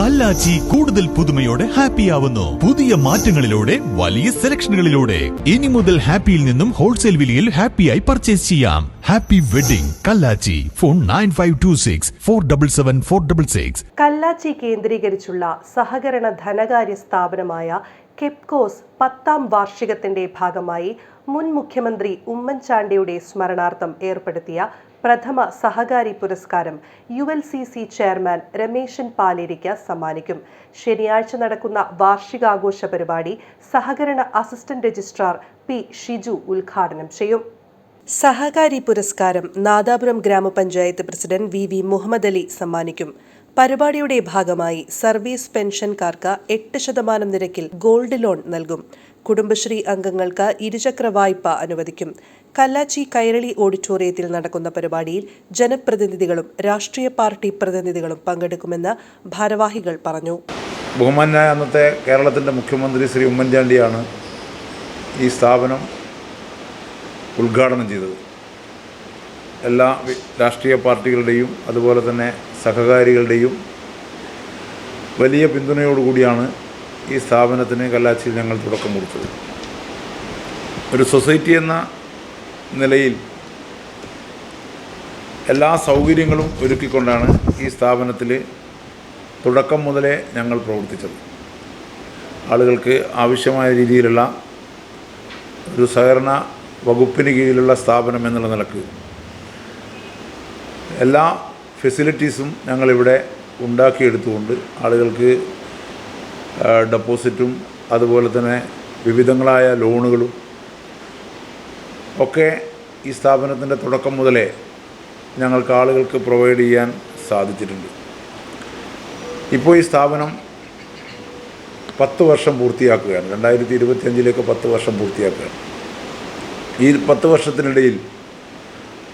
കല്ലാച്ചി കൂടുതൽ പുതുമയോടെ ഹാപ്പി ആവുന്നു പുതിയ മാറ്റങ്ങളിലൂടെ വലിയ സെലക്ഷനുകളിലൂടെ. ഇനി മുതൽ ഹാപ്പിയിൽ നിന്നും ഹോൾസെയിൽ വിലയിൽ ഹാപ്പിയായി പർച്ചേസ് ചെയ്യാം. Happy wedding Kallachi. Phone nine five two six four double seven four double six. Kallachi കേന്ദ്രീകരിച്ചുള്ള സഹകരണ ധനകാര്യ സ്ഥാപനമായ കെപ്കോസ് പത്താം വാർഷികത്തിന്റെ ഭാഗമായി മുൻ മുഖ്യമന്ത്രി ഉമ്മൻചാണ്ടിയുടെ സ്മരണാർത്ഥം ഏർപ്പെടുത്തിയ പ്രഥമ സഹകാരി പുരസ്കാരം U L C C chairman Rameshan പാലേരിക്ക സമ്മാനിക്കും. ശനിയാഴ്ച നടക്കുന്ന വാർഷികാഘോഷ പരിപാടി സഹകരണ അസിസ്റ്റന്റ് രജിസ്ട്രാർ പി ഷിജു ഉദ്ഘാടനം ചെയ്യും. സഹകാരി പുരസ്കാരം നാദാപുരം ഗ്രാമപഞ്ചായത്ത് president V V Muhammad Ali സമ്മാനിക്കും. പരിപാടിയുടെ ഭാഗമായി സർവീസ് പെൻഷൻകാർക്ക് എട്ട് ശതമാനം നിരക്കിൽ ഗോൾഡ് ലോൺ നൽകും. കുടുംബശ്രീ അംഗങ്ങൾക്ക് ഇരുചക്ര വായ്പ അനുവദിക്കും. കല്ലാച്ചി കൈരളി ഓഡിറ്റോറിയത്തിൽ നടക്കുന്ന പരിപാടിയിൽ ജനപ്രതിനിധികളും രാഷ്ട്രീയ പാർട്ടി പ്രതിനിധികളും പങ്കെടുക്കുമെന്ന് ഭാരവാഹികൾ പറഞ്ഞു. ബഹുമാനായ അന്നത്തെ കേരളത്തിന്റെ മുഖ്യമന്ത്രി ശ്രീ ഉമ്മൻചാണ്ടിയാണ് ഈ സ്ഥാപനം ഉദ്ഘാടനം ചെയ്തത്. എല്ലാ രാഷ്ട്രീയ പാർട്ടികളുടെയും അതുപോലെ തന്നെ സഹകാരികളുടെയും വലിയ പിന്തുണയോടുകൂടിയാണ് ഈ സ്ഥാപനത്തിന് കല്ലാച്ചിയിൽ ഞങ്ങൾ തുടക്കം കുറിച്ചത്. ഒരു സൊസൈറ്റി എന്ന നിലയിൽ എല്ലാ സൗകര്യങ്ങളും ഒരുക്കിക്കൊണ്ടാണ് ഈ സ്ഥാപനത്തിൽ തുടക്കം മുതലേ ഞങ്ങൾ പ്രവർത്തിച്ചത്. ആളുകൾക്ക് ആവശ്യമായ രീതിയിലുള്ള ഒരു സഹകരണ വകുപ്പിന് കീഴിലുള്ള സ്ഥാപനം എന്നുള്ള നിലയ്ക്ക് എല്ലാ ഫെസിലിറ്റീസും ഞങ്ങളിവിടെ ഉണ്ടാക്കിയെടുത്തുകൊണ്ട് ആളുകൾക്ക് ഡെപ്പോസിറ്റും അതുപോലെ തന്നെ വിവിധങ്ങളായ ലോണുകളും ഒക്കെ ഈ സ്ഥാപനത്തിന്റെ തുടക്കം മുതലേ ഞങ്ങൾക്ക് ആളുകൾക്ക് പ്രൊവൈഡ് ചെയ്യാൻ സാധിച്ചിട്ടുണ്ട്. ഇപ്പോൾ ഈ സ്ഥാപനം പത്ത് വർഷം പൂർത്തിയാക്കുകയാണ്. രണ്ടായിരത്തി ഇരുപത്തിയഞ്ചിലേക്ക് പത്ത് വർഷം പൂർത്തിയാക്കുകയാണ്. ഈ പത്ത് വർഷത്തിനിടയിൽ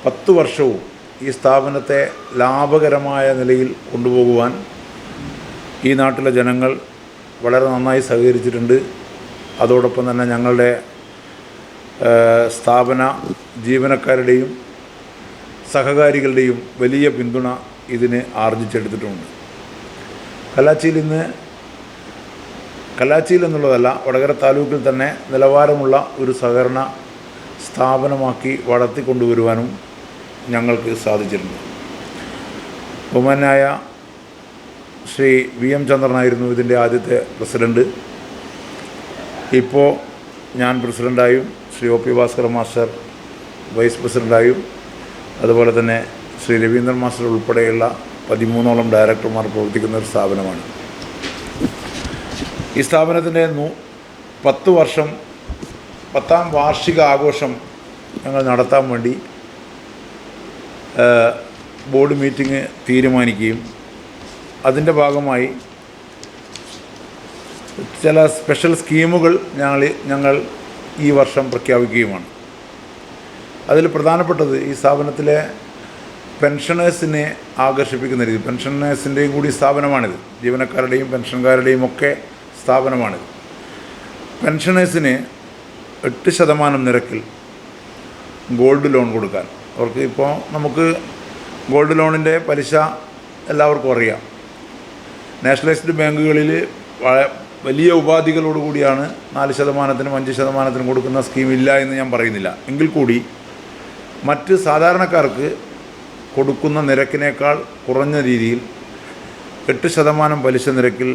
പത്ത് വർഷവും ഈ സ്ഥാപനത്തെ ലാഭകരമായ നിലയിൽ കൊണ്ടുപോകുവാൻ ഈ നാട്ടിലെ ജനങ്ങൾ വളരെ നന്നായി സഹകരിച്ചിട്ടുണ്ട്. അതോടൊപ്പം തന്നെ ഞങ്ങളുടെ സ്ഥാപന ജീവനക്കാരുടെയും സഹകാരികളുടെയും വലിയ പിന്തുണ ഇതിന് ആർജിച്ചെടുത്തിട്ടുണ്ട്. കലാച്ചിയിൽ ഇന്ന് കലാച്ചിയിൽ എന്നുള്ളതല്ല വടകര താലൂക്കിൽ തന്നെ നിലവാരമുള്ള ഒരു സഹകരണ സ്ഥാപനമാക്കി വളർത്തിക്കൊണ്ടുവരുവാനും ഞങ്ങൾക്ക് സാധിച്ചിട്ടുണ്ട്. ബഹുമാനായ ശ്രീ വി എം ചന്ദ്രനായിരുന്നു ഇതിന്റെ ആദ്യത്തെ പ്രസിഡന്റ് ഇപ്പോൾ ഞാൻ പ്രസിഡന്റായും Shri O P Bhaskar master vice പ്രസിഡന്റായും അതുപോലെ തന്നെ ശ്രീ രവീന്ദ്രൻ മാസ്റ്റർ ഉൾപ്പെടെയുള്ള പതിമൂന്നോളം ഡയറക്ടർമാർ പ്രവർത്തിക്കുന്ന ഒരു സ്ഥാപനമാണ്. ഈ സ്ഥാപനത്തിന്റെ നൂ പത്ത് വർഷം പത്താം വാർഷിക ആഘോഷം ഞങ്ങൾ നടത്താൻ വേണ്ടി ബോർഡ് മീറ്റിംഗ് തീരുമാനിക്കുകയും അതിന്റെ ഭാഗമായി ചില സ്പെഷ്യൽ സ്കീമുകൾ ഞങ്ങൾ ഞങ്ങൾ ഈ വർഷം പ്രഖ്യാപിക്കുകയുമാണ്. അതിൽ പ്രധാനപ്പെട്ടത് ഈ സ്ഥാപനത്തിലെ പെൻഷനേഴ്സിനെ ആകർഷിപ്പിക്കുന്ന രീതി പെൻഷനേഴ്സിന്റെയും കൂടി സ്ഥാപനമാണിത്. ജീവനക്കാരുടെയും പെൻഷൻകാരുടെയും ഒക്കെ സ്ഥാപനമാണിത്. പെൻഷനേഴ്സിന് എട്ട് ശതമാനം നിരക്കിൽ ഗോൾഡ് ലോൺ കൊടുക്കാൻ. അവർക്ക് ഇപ്പോൾ നമുക്ക് ഗോൾഡ് ലോണിന്റെ പലിശ എല്ലാവർക്കും അറിയാം. നാഷണലൈസ്ഡ് ബാങ്കുകളിൽ വലിയ ഉപാധികളോടുകൂടിയാണ് നാല് ശതമാനത്തിനും അഞ്ച് ശതമാനത്തിനും കൊടുക്കുന്ന സ്കീമില്ല എന്ന് ഞാൻ പറയുന്നില്ല. എങ്കിൽ കൂടി മറ്റ് സാധാരണക്കാർക്ക് കൊടുക്കുന്ന നിരക്കിനേക്കാൾ കുറഞ്ഞ രീതിയിൽ എട്ട് ശതമാനം പലിശ നിരക്കിൽ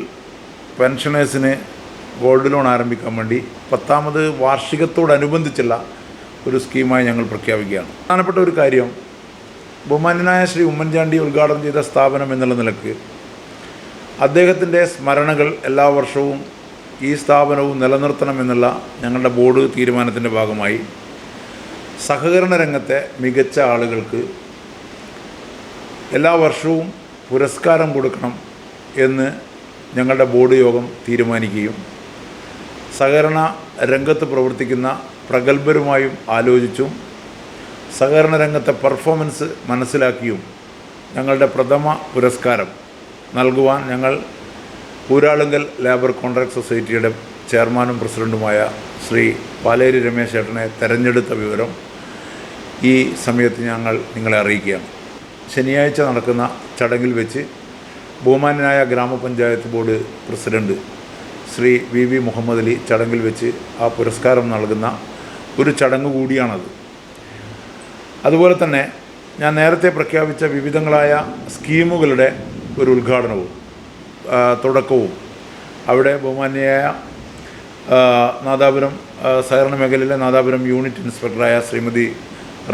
പെൻഷനേഴ്സിന് ഗോൾഡ് ലോൺ ആരംഭിക്കാൻ വേണ്ടി പത്താമത് വാർഷികത്തോടനുബന്ധിച്ചുള്ള ഒരു സ്കീമായി ഞങ്ങൾ പ്രഖ്യാപിക്കുകയാണ്. പ്രധാനപ്പെട്ട ഒരു കാര്യം ബഹുമാന്യനായ ശ്രീ ഉമ്മൻചാണ്ടി ഉദ്ഘാടനം ചെയ്ത സ്ഥാപനം എന്നുള്ള നിലയ്ക്ക് അദ്ദേഹത്തിന്റെ സ്മരണകൾ എല്ലാ വർഷവും ഈ സ്ഥാപനവും നിലനിർത്തണമെന്നുള്ള ഞങ്ങളുടെ ബോർഡ് തീരുമാനത്തിന്റെ ഭാഗമായി സഹകരണ രംഗത്തെ മികച്ച ആളുകൾക്ക് എല്ലാ വർഷവും പുരസ്കാരം കൊടുക്കണം എന്ന് ഞങ്ങളുടെ ബോർഡ് യോഗം തീരുമാനിക്കുകയും സഹകരണ രംഗത്ത് പ്രവർത്തിക്കുന്ന പ്രഗത്ഭരുമായും ആലോചിച്ചും സഹകരണ രംഗത്തെ പെർഫോമൻസ് മനസ്സിലാക്കിയും ഞങ്ങളുടെ പ്രഥമ പുരസ്കാരം നൽകുവാൻ ഞങ്ങൾ ഊരാളുങ്കൽ ലേബർ കോൺട്രാക്ട് സൊസൈറ്റിയുടെ ചെയർമാനും പ്രസിഡന്റുമായ ശ്രീ പാലേരി രമേശ് ചേട്ടനെ തെരഞ്ഞെടുത്ത വിവരം ഈ സമയത്ത് ഞങ്ങൾ നിങ്ങളെ അറിയിക്കുകയാണ്. ശനിയാഴ്ച നടക്കുന്ന ചടങ്ങിൽ വെച്ച് ബഹുമാനായ ഗ്രാമപഞ്ചായത്ത് board president Shri V V Muhammad Ali ചടങ്ങിൽ വെച്ച് ആ പുരസ്കാരം നൽകുന്ന ഒരു ചടങ്ങ് കൂടിയാണത്. അതുപോലെ തന്നെ ഞാൻ നേരത്തെ പ്രഖ്യാപിച്ച വിവിധങ്ങളായ സ്കീമുകളുടെ ഒരു ഉദ്ഘാടനവും തുടക്കവും. അവിടെ ബഹുമാന്യയായ നാദാപുരം സഹകരണ മേഖലയിലെ നാദാപുരം യൂണിറ്റ് ഇൻസ്പെക്ടറായ ശ്രീമതി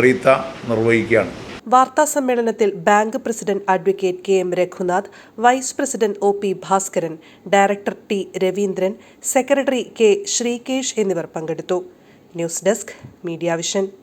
റീത്ത നിർവഹിക്കുകയാണ്. വാർത്താ സമ്മേളനത്തിൽ bank president advocate K M Raghunath vice president O P Bhaskaran director T Raveendran secretary K Sreekesh എന്നിവർ പങ്കെടുത്തു. News desk media vision.